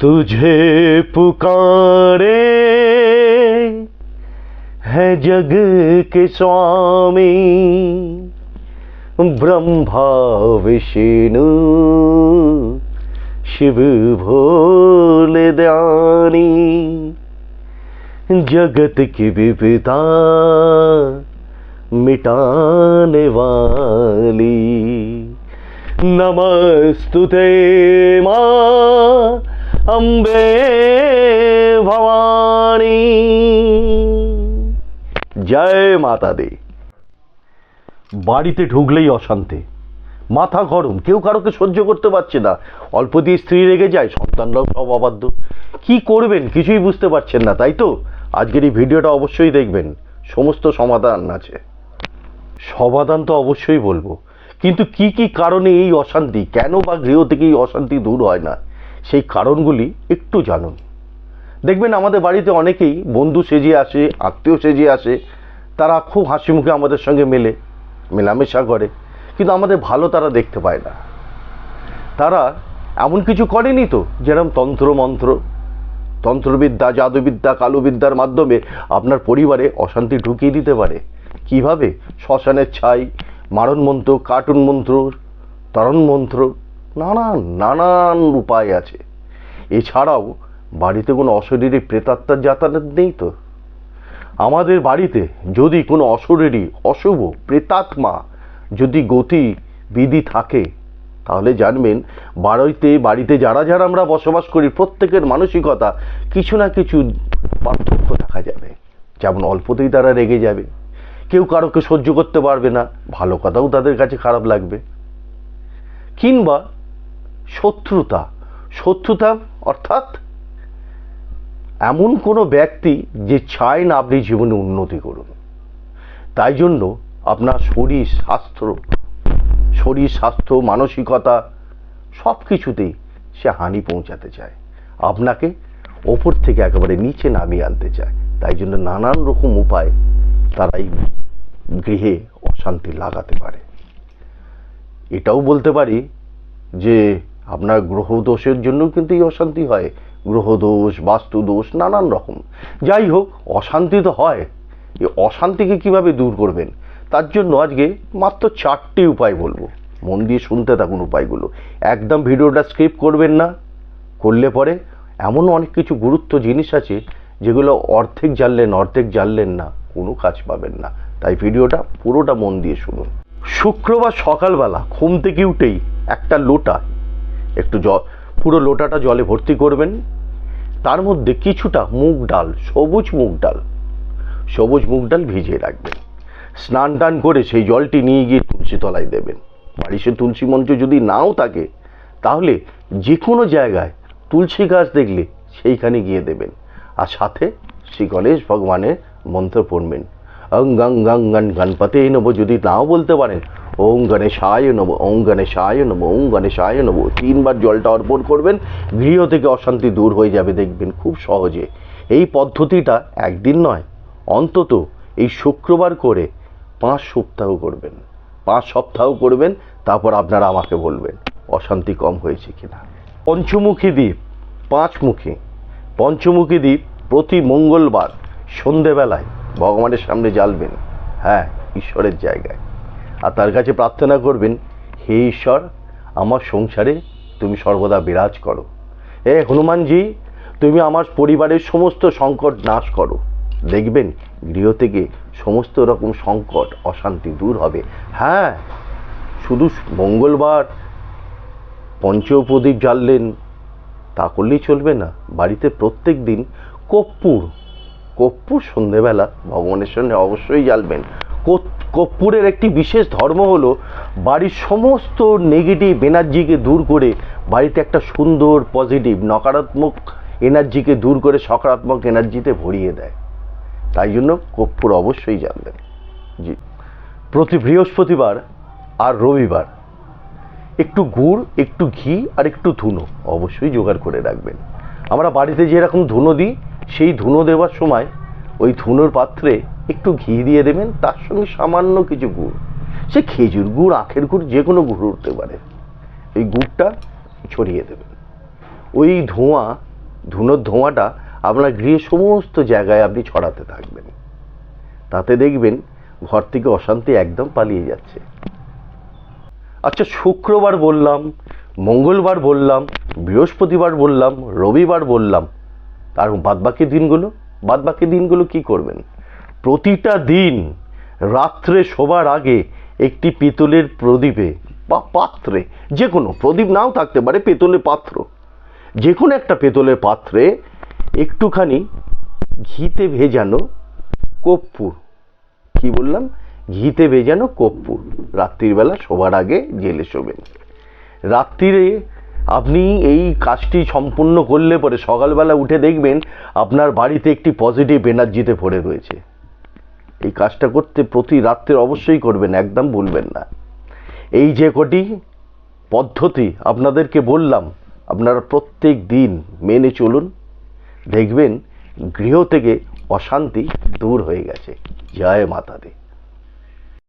तुझे पुकारे है जग के स्वामी, ब्रह्मा विष्णु, शिव भोले दानी जगत की विविधता मिटाने वाली। नमस्तुते माँ। অম্বে ভবানী। জয় মাতা দে। বাড়িতে ঢুকলেই অশান্তি। মাথা গরম, কেউ কারোকে সহ্য করতে পারছে না। অল্প দিয়ে স্ত্রী রেগে যায়, সন্তানরাও সব অবাধ্য। কি করবেন, কিছুই বুঝতে পারছেন না, তাই তো? আজকের এই ভিডিওটা অবশ্যই দেখবেন। সমস্ত সমাধান আছে। সমাধান তো অবশ্যই বলব। কিন্তু কি কি কারণে এই অশান্তি? কেন বা গৃহ থেকে এই অশান্তি দূর হয় না? সেই কারণগুলি একটু জানুন। দেখবেন আমাদের বাড়িতে অনেকেই বন্ধু সেজে আসে, আত্মীয় সেজে আসে, তারা খুব হাসি মুখে আমাদের সঙ্গে মেলে, মেলামেশা করে, কিন্তু আমাদের ভালো তারা দেখতে পায় না। তারা এমন কিছু করেনি তো যেরকম তন্ত্র মন্ত্র তন্ত্রবিদ্যা, জাদুবিদ্যা, কালোবিদ্যার মাধ্যমে আপনার পরিবারে অশান্তি ঢুকিয়ে দিতে পারে। কীভাবে? শ্মশানের ছাই মারণ মন্ত্র কার্টুন মন্ত্র, তরণ মন্ত্র নানান নানান উপায় আছে। এছাড়াও বাড়িতে কোনো অশরীরী প্রেতাত্মার যাতায়াত নেই তো? আমাদের বাড়িতে যদি কোনো অশরীরী, অশুভ প্রেতাত্মা যদি গতি, বিধি থাকে, তাহলে জানবেন বাড়িতে বাড়িতে যারা যারা আমরা বসবাস করি, প্রত্যেকের মানসিকতা কিছু না কিছু পার্থক্য দেখা যাবে। যেমন অল্পতেই তারা রেগে যাবে। কেউ কারোকে সহ্য করতে পারবে না। ভালো কথাও তাদের কাছে খারাপ লাগবে। কিংবা শত্রুতা। শত্রুতা অর্থাৎ এমন কোনো ব্যক্তি যে চায় না আপনি জীবনে উন্নতি করুন। তাই জন্য আপনার শরীর, স্বাস্থ্য শরীর, স্বাস্থ্য, মানসিকতা সব কিছুতেই সে হানি পৌঁছাতে চায়। আপনাকে ওপর থেকে একেবারে নিচে নামিয়ে আনতে চায়। তাই জন্য নানান রকম উপায় তারা এই গৃহে অশান্তি লাগাতে পারে। এটাও বলতে পারি যে আপনার গ্রহ দোষের জন্য কিন্তু এই অশান্তি হয়। গ্রহ দোষ বাস্তু দোষ নানান রকম। যাই হোক, অশান্তি তো হয়। এই অশান্তিকে কীভাবে দূর করবেন? তার জন্য আজকে মাত্র চারটি উপায় বলব। মন দিয়ে শুনতে থাকুন উপায়গুলো। একদম ভিডিওটা স্কিপ করবেন না। করলে পরে এমন অনেক কিছু গুরুত্ব জিনিস আছে, যেগুলো অর্ধেক জানলেন অর্ধেক জানলেন না। কোনো কাজ পাবেন না। তাই ভিডিওটা পুরোটা মন দিয়ে শুনুন। শুক্রবার সকালবেলা ঘুম থেকে উঠেই একটা লোটা একটু জ পুরো লোটাটা জলে ভর্তি করবেন। তার মধ্যে কিছুটা মুগ ডাল, সবুজ মুগ ডাল, সবুজ মুগ ডাল ভিজিয়ে রাখবেন। স্নান টান করে সেই জলটি নিয়ে গিয়ে তুলসী তলায় দেবেন। বাড়িতে তুলসী মঞ্চ যদি নাও থাকে, তাহলে যে কোনো জায়গায় তুলসী গাছ দেখলে সেইখানে গিয়ে দেবেন। আর সাথে শ্রী গণেশ ভগবানের মন্ত্র পড়বেন। অং গং গং গণ গণপতে নব যদি নাও বলতে পারেন ওং গণেশায় নব ওং গণেশায় নব ওং গণেশায় নব তিনবার জলটা অর্পণ করবেন, গৃহ থেকে অশান্তি দূর হয়ে যাবে, দেখবেন খুব সহজে। এই পদ্ধতিটা একদিন নয়, অন্তত এই শুক্রবার করে পাঁচ সপ্তাহ করবেন। পাঁচ সপ্তাহ করবেন, তারপর আপনারা আমাকে বলবেন, অশান্তি কম হয়েছে কিনা। পঞ্চমুখী দ্বীপ, পাঁচমুখী। পঞ্চমুখী দ্বীপ প্রতি মঙ্গলবার সন্ধেবেলায় ভগবানের সামনে জ্বালবেন। হ্যাঁ ঈশ্বরের জায়গায়। আর তার কাছে প্রার্থনা করবেন, হে ঈশ্বর, আমার সংসারে তুমি সর্বদা বিরাজ করো। হে হনুমানজি, তুমি আমার পরিবারের সমস্ত সংকট নাশ করো। দেখবেন, গৃহ থেকে সমস্ত রকম সংকট, অশান্তি দূর হবে। হ্যাঁ শুধু মঙ্গলবার পঞ্চপ্রদীপ জ্বাললেন, তা করলেই চলবে না। বাড়িতে প্রত্যেক দিন কর্পূর কর্পূর সন্ধেবেলা ভগবানের সঙ্গে অবশ্যই জ্বালবেন। কর্পূরের একটি বিশেষ ধর্ম হলো বাড়ির সমস্ত নেগেটিভ এনার্জিকে দূর করে বাড়িতে একটা সুন্দর পজিটিভ নকারাত্মক এনার্জিকে দূর করে সকারাত্মক এনার্জিতে ভরিয়ে দেয়। তাই জন্য কর্পূর অবশ্যই জানবেন। জি। প্রতি বৃহস্পতিবার আর রবিবার একটু গুড়, একটু ঘি আর একটু ধুনো অবশ্যই জোগাড় করে রাখবেন। আমরা বাড়িতে যেরকম ধুনো দিই, সেই ধুনো দেওয়ার সময় ওই ধুনোর পাত্রে একটু ঘি দিয়ে দেবেন, তার সঙ্গে সামান্য কিছু গুড়। সে খেজুর গুড়, আখের গুড়, যে কোনো গুড় উঠতে পারে। এই গুড়টা ছড়িয়ে দেবেন। ওই ধোঁয়া, ধুনোর ধোঁয়াটা আপনার গৃহে সমস্ত জায়গায় আপনি ছড়াতে থাকবেন। তাতে দেখবেন ঘর থেকে অশান্তি একদম পালিয়ে যাচ্ছে। আচ্ছা শুক্রবার বললাম, মঙ্গলবার বললাম, বৃহস্পতিবার বললাম, রবিবার বললাম আর বাদবাকি দিনগুলো? বাদবাকি দিনগুলো কি করবেন? প্রতিটা দিন রাত্রে শোবার আগে একটি পিতলের প্রদীপে বা পাত্রে যে কোনো প্রদীপ নাও থাকতে পারে, পেতলের পাত্র। যে কোনো একটা পেতলের পাত্রে একটুখানি ঘিতে ভেজানো কর্পূর। কি বললাম? ঘিতে ভেজানো কর্পূর। রাত্রিবেলা শোবার আগে জেলে শোবেন। রাত্রিরে আপনি এই কাজটি সম্পূর্ণ করলে পরে সকালবেলা উঠে দেখবেন আপনার বাড়িতে একটি পজিটিভ এনার্জিতে ভরে রয়েছে। এই কাজটা করতে প্রতি রাত্রে অবশ্যই করবেন, একদম ভুলবেন না। এই যে কটি পদ্ধতি আপনাদেরকে বললাম, আপনারা প্রত্যেক দিন মেনে চলুন। দেখবেন গৃহ থেকে অশান্তি দূর হয়ে গেছে। জয় মাতা দি